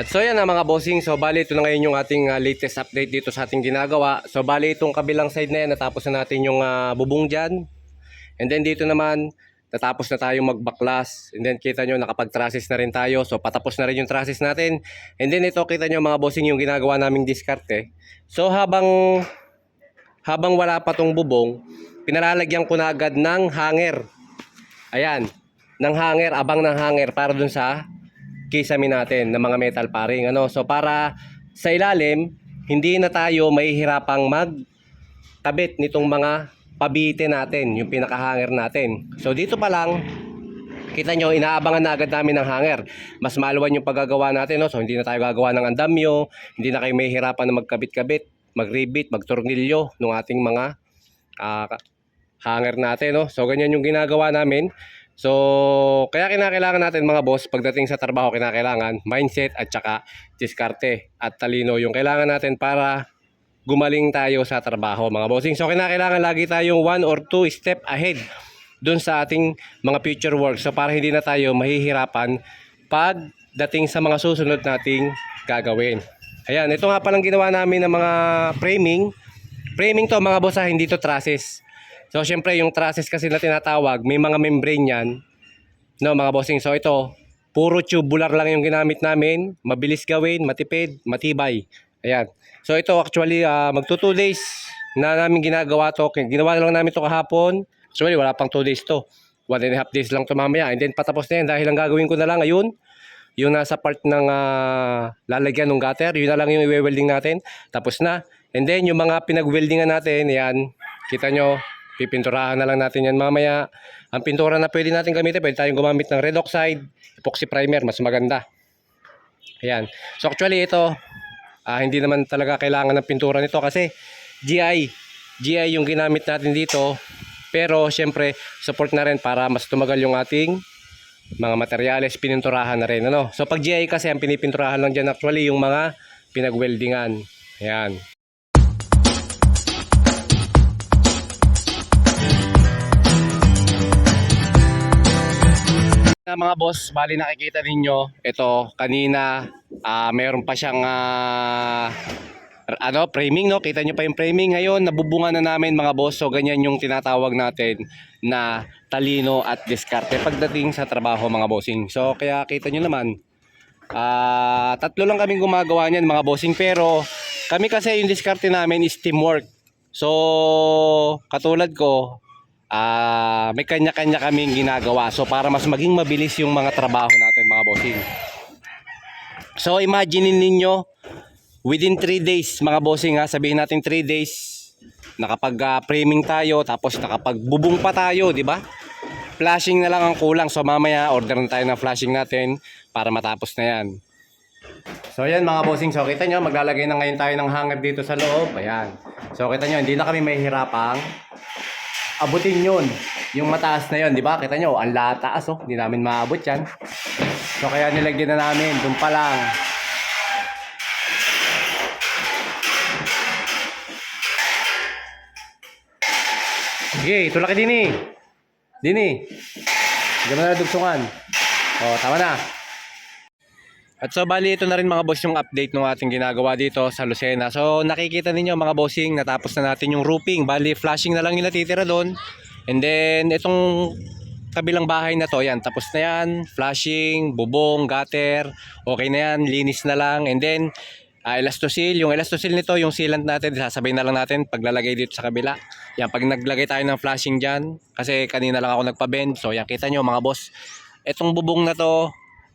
At so yan na mga bossing, so bali ito na ngayon yung ating ah, latest update dito sa ating ginagawa. So bali itong kabilang side na yan, natapos na natin yung ah, bubong dyan. And then dito naman, natapos na tayong magbaklas. And then kita nyo, nakapag-trusses na rin tayo. So patapos na rin yung trusses natin. And then ito, kita nyo mga bossing yung ginagawa naming diskarte. So habang habang wala pa tong bubong, pinalalagyan ko na agad ng hanger. Ayan, ng hanger, abang ng hanger para dun sa kisame natin ng mga metal paring. Ano? So para sa ilalim, hindi na tayo mahihirapang magtabit nitong mga pabite natin, yung pinaka-hanger natin. So dito pa lang, kita nyo, inaabangan na agad namin ng hanger. Mas maluwan yung paggagawa natin, no? so hindi na tayo gagawa ng andamyo, hindi na kayo mahihirapan na magkabit-kabit, mag-ribit, magtornilyo ng ating mga ah, hanger natin. No? So ganyan yung ginagawa namin. So, kaya kinakailangan natin mga boss, pagdating sa trabaho, kinakailangan mindset at saka diskarte at talino yung kailangan natin para gumaling tayo sa trabaho mga bossing. So, kinakailangan lagi tayong one or two step ahead dun sa ating mga future work. So, para hindi na tayo mahihirapan pagdating sa mga susunod nating gagawin. Ayan, ito nga palang ginawa namin ng mga framing. Framing to mga boss ha, hindi to trusses. So, syempre, yung trusses kasi na tinatawag, may mga membrane yan. No, mga bossing. So, ito, puro tubular lang yung ginamit namin. Mabilis gawin, matipid, matibay. Ayan. So, ito actually, ah, magto 2 days na namin ginagawa to. Ginawa na lang namin to kahapon. Actually, wala pang 2 days to. One and a half days lang to mamaya. And then, patapos na yan. Dahil ang gagawin ko na lang ngayon, yung nasa part ng ah, lalagyan ng gutter, yun na lang yung i-welding natin. Tapos na. And then, yung mga pinag-weldingan natin, yan, kita nyo, pipinturahan na lang natin yan mamaya. Ang pintura na pwede natin gamitin, pwede tayong gumamit ng red oxide, epoxy primer, mas maganda. Ayan. So actually ito, ah, hindi naman talaga kailangan ng pintura nito kasi GI, GI yung ginamit natin dito. Pero syempre, support na rin para mas tumagal yung ating mga materyales, pininturahan na rin. Ano? So pag GI kasi, ang pinipinturahan lang dyan actually yung mga pinag-weldingan. Ayan. Na mga boss, bali nakikita ninyo, ito kanina ah mayroon pa siyang ah, ano, framing no. Kita nyo pa yung framing ngayon, nabubungan na namin mga boss. So ganyan yung tinatawag natin na talino at diskarte pagdating sa trabaho mga bossing. So kaya kita nyo naman, ah tatlo lang kaming gumagawa niyan mga bossing pero kami kasi yung diskarte namin is teamwork. So katulad ko, ah may kanya-kanya kaming ginagawa. So para mas maging mabilis yung mga trabaho natin mga bossing. So imagine ninyo within 3 days mga bossing ha, sabihin natin 3 days nakapag ah, framing tayo tapos nakapagbubong pa tayo, di ba? Flashing na lang ang kulang. So mamaya order na tayo ng flashing natin para matapos na 'yan. So ayan mga bossing, so kita nyo, maglalagay na ngayon tayo ng hanger dito sa loob. Ayan. So kita nyo, hindi na kami mahihirapang abutin yun. Yung mataas na yun, di ba? Kita nyo, ang lataas oh. Hindi namin maabot yan. So kaya nilagyan na namin, dun pa lang. Sige, tulak ka din eh. Dini. Hindi mo na dugsungan. O, tama na. At so bali ito na rin mga boss yung update ng ating ginagawa dito sa Lucena. So nakikita ninyo mga bossing natapos na natin yung roofing. Bali flashing na lang yung natitira doon. And then itong kabilang bahay na to, yan tapos na yan. Flashing, bubong, gutter, okay na yan, linis na lang. And then ah, elastosil, yung elastosil nito, yung sealant natin, sasabay na lang natin paglalagay dito sa kabila. Yan, pag naglagay tayo ng flashing dyan, kasi kanina lang ako nagpa-bend. So yan, kita nyo mga boss, itong bubong na to,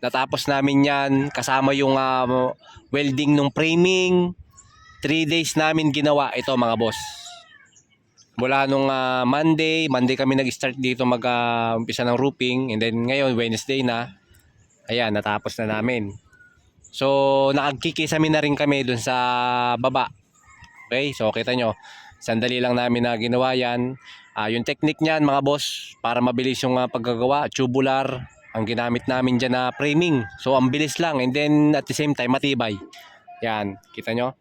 natapos namin yan. Kasama yung ah, welding nung framing. 3 days namin ginawa ito mga boss. Mula nung ah, Monday Monday kami nag-start dito mag ah, umpisa ng roofing. And then ngayon Wednesday na. Ayan natapos na namin. So nakagkikisami na rin kami dun sa baba. Okay so kita nyo sandali lang namin na ginawa yan. Ah, yung technique niyan mga boss para mabilis yung ah, paggagawa tubular ang ginamit namin dyan na framing. So, ang bilis lang. And then, at the same time, matibay. Yan. Kita nyo?